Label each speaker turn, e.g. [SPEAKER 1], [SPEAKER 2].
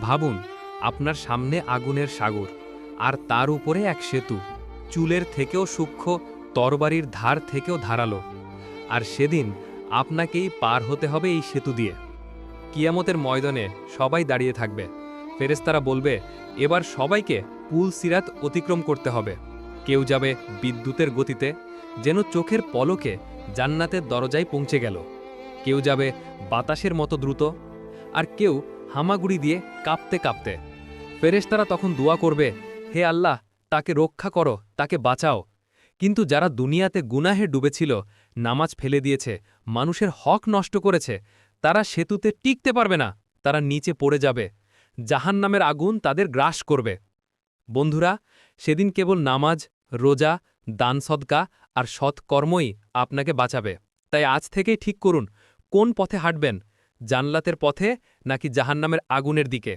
[SPEAKER 1] ভাবুন, আপনার সামনে আগুনের সাগর, আর তার উপরে এক সেতু। চুলের থেকেও সূক্ষ্ম, তরবারির ধার থেকেও ধারালো। আর সেদিন আপনাকেই পার হতে হবে এই সেতু দিয়ে। কিয়ামতের ময়দানে সবাই দাঁড়িয়ে থাকবে। ফেরেস্তারা বলবে, এবার সবাইকে পুল সিরাত অতিক্রম করতে হবে। কেউ যাবে বিদ্যুতের গতিতে, যেন চোখের পলকে জান্নাতের দরজায় পৌঁছে গেল। কেউ যাবে বাতাসের মতো দ্রুত, আর কেউ হামাগুড়ি দিয়ে কাঁপতে কাঁপতে। ফেরেশতারা তখন দোয়া করবে, হে আল্লাহ, তাকে রক্ষা করো, তাকে বাঁচাও। কিন্তু যারা দুনিয়াতে গুনাহে ডুবেছিল, নামাজ ফেলে দিয়েছে, মানুষের হক নষ্ট করেছে, তারা সেতুতে টিকতে পারবে না, তারা নিচে পড়ে যাবে, জাহান্নামের আগুন তাদের গ্রাস করবে। বন্ধুরা, সেদিন কেবল নামাজ, রোজা, দান সদকা আর সৎকর্মই আপনাকে বাঁচাবে। তাই আজ থেকেই ঠিক করুন, কোন পথে হাঁটবেন জানলাতের পথে নাকি জাহান্নামের আগুনের দিকে?